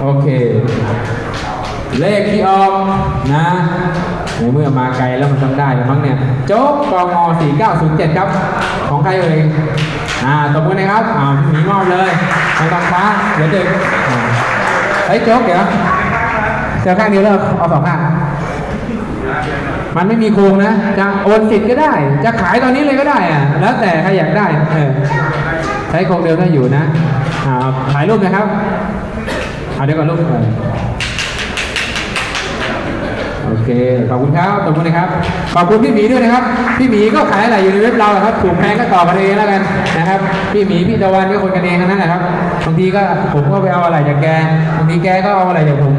โอเค เลขที่ออกนะในเมื่อมาไกลแล้วมันต้องได้แล้วมั้งเนี่ยโจ๊กกม4907 ครับ ของใครเอ่ยอ่าตบมือนะครับอ่ามีมอบเลยไม่ต้องช้าเดี๋ยวเจออ่าเฮ้โจ๊กเดี๋ยวเจอข้างเดียวแล้วเอาสองข้างมันไม่มีโครงนะ จะโอนสิทธิ์ก็ได้ จะขายตอนนี้เลยก็ได้อะแล้วแต่ใครอยากได้เออใช้โครงเดิมได้อยู่นะอ่าถ่ายรูปนะครับ เอาเดี๋ยวก่อนรูปเออโอเค ขอบคุณครับขอบคุณนะครับ ขอบคุณพี่หมีด้วยนะครับ พี่หมีก็ขายอะไรอยู่ในเว็บเราอะครับ ถูกแพงก็ต่อกันเองแล้วกันนะครับ พี่หมีพี่ตะวันก็คนกันเองทั้งนั้นแหละครับ บางทีก็ผมก็ไปเอาอะไรจากแก บางทีแกก็เอาอะไรจากผม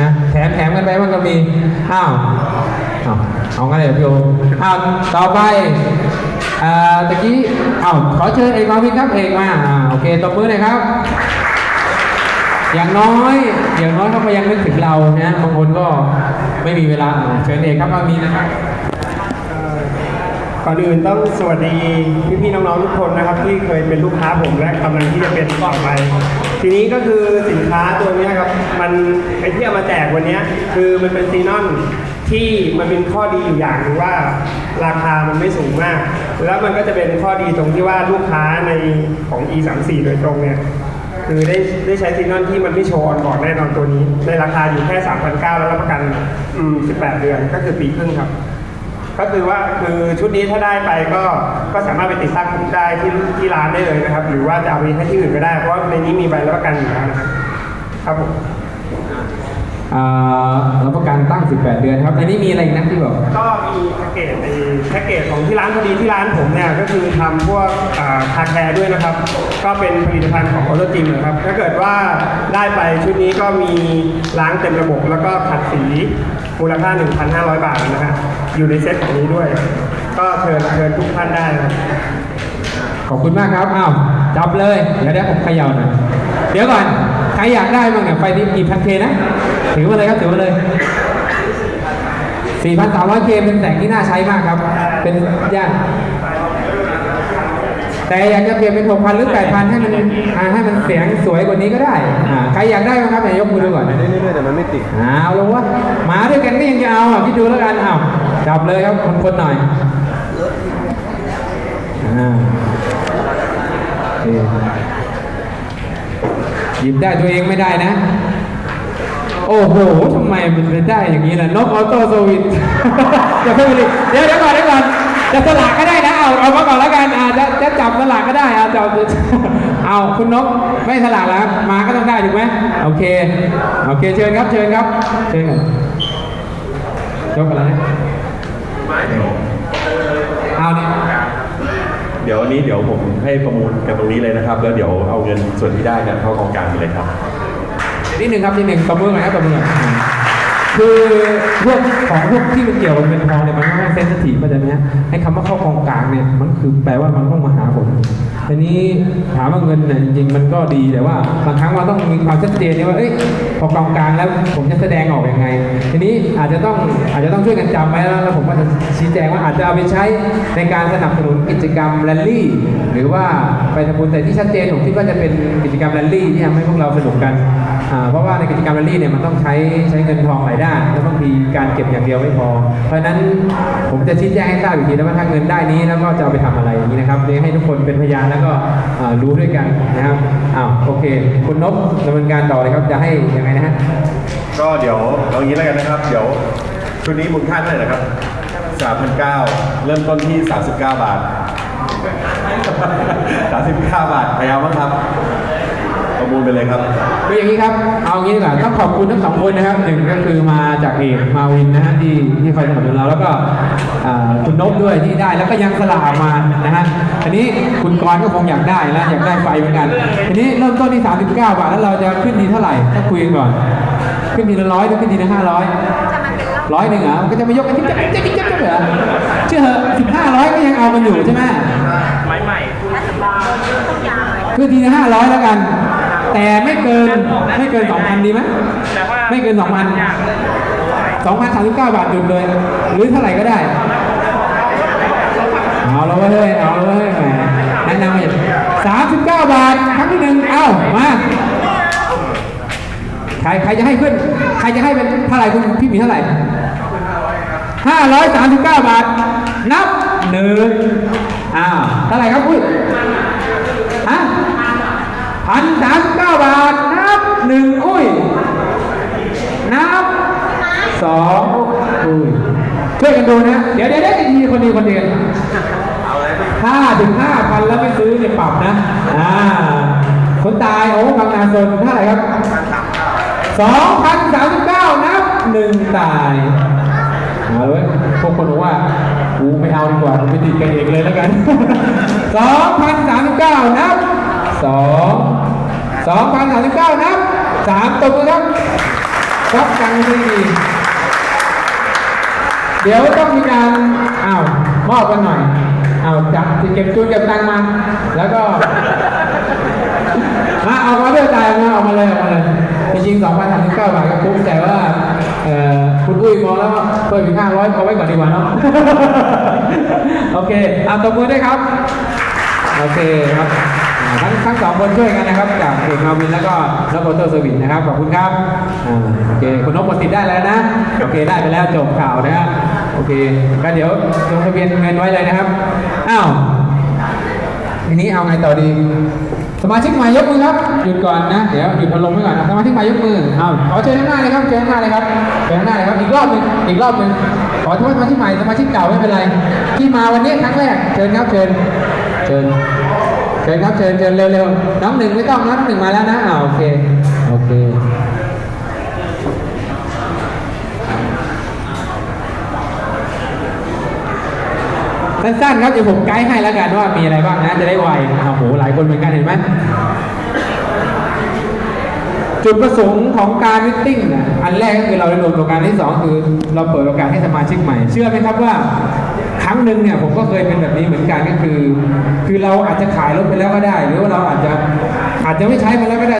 นะแถมแถมกันไปมันก็มี อ้าวเอางั้นเลยเหรพี่โออ้าวต่อไปอ่าตะกี้อ้าวขอเชิญเอกมาวินครับเอกมาอ่าโอเค ตบมือหน่อยครับ อย่างน้อยอย่างน้อยเขาก็ยังนึกถึงเรานะบางคนก็ไม่มีเวลาเชิญเอกครับมามีนะครับก่อนอื่นต้องสวัสดีพี่ๆน้องๆทุกคนนะครับ ที่เคยเป็นลูกค้าผมและกำลังที่จะเป็นต่อไป ทีนี้ก็คือสินค้าตัวนี้ครับมันไอที่เอามาแจกวันนี้คือมันเป็นซีนอนที่มันเป็นข้อดีอยู่อย่างหนึงว่า ราคามันไม่สูงมาก แล้วมันก็จะเป็นข้อดีตรงที่ว่าลูกค้าในของ e 3 4โดยตรงเนี่ย คือได้ได้ใช้ซีนอนที่มันไม่โชว์ออนบอร์ดแน่นอนตัวนี้ ในราคาอยู่แค่3,900แล้วรับประกันอืม18 เดือนก็คือปีครึ่งครับ ก็คือว่าคือชุดนี้ถ้าได้ไปก็ก็สามารถไปติดตั้งได้ที่ที่ร้านได้เลยนะครับ หรือว่าจะเอาไปให้ที่อื่นก็ได้เพราะว่าในนี้มีใบรับประกันอยู่แล้วนะครับครับผม อ่ารับประกันตั้ง 18 เดือนครับอันนี้มีอะไรอีกนะที่บอกก็มีแพ็กเกจในแพ็กเกจของที่ร้านพอดีที่ร้านผมเนี่ยก็คือทำพวกอ่าคาแคร์ด้วยนะครับ ก็เป็นผลิตภัณฑ์ของออโตจิมนะครับถ้าเกิดว่าได้ไปชุดนี้ก็มีล้างเต็มระบบแล้วก็ขัดสีมูลค่า 1,500 บาทนะฮะอยู่ในเซ็ตของนี้ด้วย ก็เชิญเชิญทุกท่านได้นะครับขอบคุณมากครับ อ้าวจับเลย เดี๋ยวเดี๋ยวผมเขย่าหน่อยเดี๋ยวก่อนใค รอยากได้บ้างเนี่ยไฟที่กี่พันเคนะ ถือมาเลยครับถือมาเลย 4,300 เคเป็นแสงที่น่าใช้มากครับ เป็นย่านแต่อยากจะเปลี่ยนเป็น6,000หรือ8,000ให้มันให้มันเสียงสวยกว่านี้ก็ได้อ่าใครอยากได้บ้างครับไหนยกมือดูก่อนได้เรื่อยๆแต่มันไม่ติดเอาล้วะมาด้วยกันก็ยังจะเอาอะพี่ดูแล้วกันอ้าจับเลยครับคนๆหน่อยอ่าโอ หยิบได้ตัวเองไม่ได้นะ โอ้โหทำไมมันไปได้อย่างนี้ล่ะนกออโต้สวิตอย่าเพิ่งรีบเดี๋ยวเดี๋ยวก่อนเดี๋ยวก่อนจะสลากก็ได้นะเอาเอามาก่อนแล้วกันอ่าจะจะจับสลากก็ได้เอาจับเอาคุณนกไม่สลากแล้วมาก็ต้องได้ถูกไหมโอเคโอเคเชิญครับเชิญครับเชิญครับยกอะไรนะเอาเนี่ย เดี๋ยววันนี้เดี๋ยวผมให้ประมูลกันตรงนี้เลยนะครับ แล้วเดี๋ยวเอาเงินส่วนที่ได้เนี่ยเข้ากองกลางไปเลยครับ นิดหนึ่งครับนิดหนึ่งตบมือหน่อยครับตบมือหน่อยคือพวกของพวกที่มันเกี่ยวกับเงินทองเนี่ยมันไม่เซนสทีฟเข้าใจไหมฮะไอ้คำว่าเข้ากองกลางเนี่ยมันคือแปลว่ามันต้องมาหาผมทีนี้ถามว่าเงินเนี่ยจริงๆมันก็ดีแต่ว่าบางครั้งเราต้องมีความชัดเจนเนี่ยว่าเอ้ยพอกองกลางแล้วผมจะแสดงออกยังไง ทีนี้อาจจะต้องอาจจะต้องช่วยกันจำไว้แล้วแล้วผมก็จะ แจงว่าอาจจะเอาไปใช้ในการสนับสนุนกิจกรรมแรลลี่ หรือว่าไปทำบุญแต่ที่ชัดเจนผมคิดว่าจะเป็นกิจกรรมแรลลี่ที่ทำให้พวกเราสนุกกันเพราะว่าในกิจกรรมแรลลี่เนี่ยมันต้องใช้ใช้เงินทองหลายด้านแล้วบางทีการเก็บอย่างเดียวไม่พอ เพราะฉะนั้นผมจะชี้แจงให้ทราบอีกทีนะว่าถ้าเงินได้นี้แล้วก็จะเอาไปทำอะไรนี้นะครับเรียให้ทุกคนเป็นพยานแล้วก็รู้ด้วยกันนะครับอ้าวโอเคคุณนพดำเนินการต่อเลยครับจะให้ยังไงนะฮะก็เดี๋ยวเอางี้แล้วกันนะครับ เดี๋ยว ชุดนี้มูลค่าเท่าไหร่นะครับ3,900เริ่มต้นที่ 39 บาท 39 บาทพยายามบ้างครับ ประมูลไปเลยครับ คืออย่างนี้ครับ เอางี้ดีกว่าต้องขอบคุณทั้งสองคนนะครับหนึ่งก็คือมาจากเอกมาวินนะฮะที่ที่คอยสนับสนุนเราแล้วก็อ่าคุณนพด้วยที่ได้แล้วก็ยังสละมานะฮะอันนี้คุณกรณ์ก็คงอยากได้แล้วอยากได้ไฟเหมือนกันทีนี้เริ่มต้นที่ 39 บาทแล้วเราจะขึ้นทีเท่าไหร่ต้องคุยกันก่อน ขึ้นทีละร้อยหรือขึ้นทีละห้าร้อย ร้อยหนึ่งเหรอมันก็จะไม่ยกกันที่จะจะจะจะเหรอเชื่อเหอะสิบห้าร้อยก็ยังเอากันอยู่ใช่ไหมคือทีละห้าร้อยแล้วกัน แต่ไม่เกินไม่เกินสองพันดีไหมไม่เกินสองพันสองพันสามสิบเก้าบาทหยุดเลย หรือเท่าไหร่ก็ได้ เอาแล้วเว้ยเอาแล้วเว้ยแหมแนะนำมาอย่างสามสิบเก้าบาทครั้งที่หนึ่งเอ้ามา ใครจะให้ขึ้นใครจะให้เป็นเท่าไหร่คุณพี่หมีเท่าไหร่ห้าร้อยสามสิบเก้าบาท นับหนึ่งอ้าวเท่าไหร่ครับอุ้ยฮะพันสามสิบเก้าบาท นับหนึ่งอุ้ย นับสองอุ้ยช่วยกันดูนะ เดี๋ยวเดี๋ยวได้ทีคนดีคนเดียวถ้าถึงห้าพันแล้วไม่ซื้อเนี่ยปรับนะ อ่า คนตายโอ้บางนาโซน เท่าไหร่ครับสองพันสามสิบเก้านับหนึ่งตายเอาเลยพวกคนบอกว่ากูไม่เอาดีกว่ากูไปติดกันเองเลยแล้วกันสองพันสามสิบเก้านับสองสองพันสามสิบเก้านับสามตบมือครับรับตังค์ไม่ดีเดี๋ยวต้องมีการอ้าวมอบกันหน่อยอ้าวจับเก็บจูนเก็บตังมา แล้วก็มาเอามาเลือกตายมาเอามาเลยเอามาเลย จริงๆ2 0 3 9บาทก็คุ้มแต่ว่าคุณอุ้ยมองแล้วเพิ่มอีก500เอาไว้ก่อนดีกว่าเนาะโอเคเอาตบมือด้วยครับ โอเคครับทั้งทั้งสองคนช่วยกันนะครับ จากเอกมาวินแล้วก็นพเตอร์สวินนะครับขอบคุณครับโอเคคุณนพหมดสิทธิ์ได้แล้วนะโอเคได้ไปแล้วจบข่าวนะฮะโอเคก็เดี๋ยวลงทะเบียนเงินไว้เลยนะครับอ้าวทีนี้เอาไงต่อดี สมาชิกใหม่ยกมือครับหยุดก่อนนะ เดี๋ยวหยุดพัดลมไว้ก่อนสมาชิกใหม่ยกมือเอาขอเชิญข้างหน้าเลยครับเชิญข้างหน้าเลยครับเชิญข้างหน้าเลยครับอีกรอบหนึ่งอีกรอบหนึ่งขอโทษสมาชิกใหม่สมาชิกเก่าไม่เป็นไร ที่มาวันนี้ครั้งแรกเชิญครับเชิญเชิญเชิญครับเชิญเชิญเร็วๆน้องหนึ่งไม่ต้องน้องหนึ่งมาแล้วนะอ่าโอเคโอเค สั้นๆครับเดี๋ยวผมไกด์ให้แล้วกันว่ามีอะไรบ้างนะจะได้ไวโอ้โหหลายคนเหมือนกันเห็นไหมจุดประสงค์ของการมิทติ้งนะอันแรกก็คือเราได้รวมตัวกันที่สองคือเราเปิดโอกาสให้สมาชิกใหม่ เชื่อไหมครับว่า ครั้งหนึ่งเนี่ยผมก็เคยเป็นแบบนี้เหมือนกันก็คือ คือเราอาจจะขายรถไปแล้วก็ได้ หรือว่าเราอาจจะอาจจะไม่ใช้มันแล้วก็ได้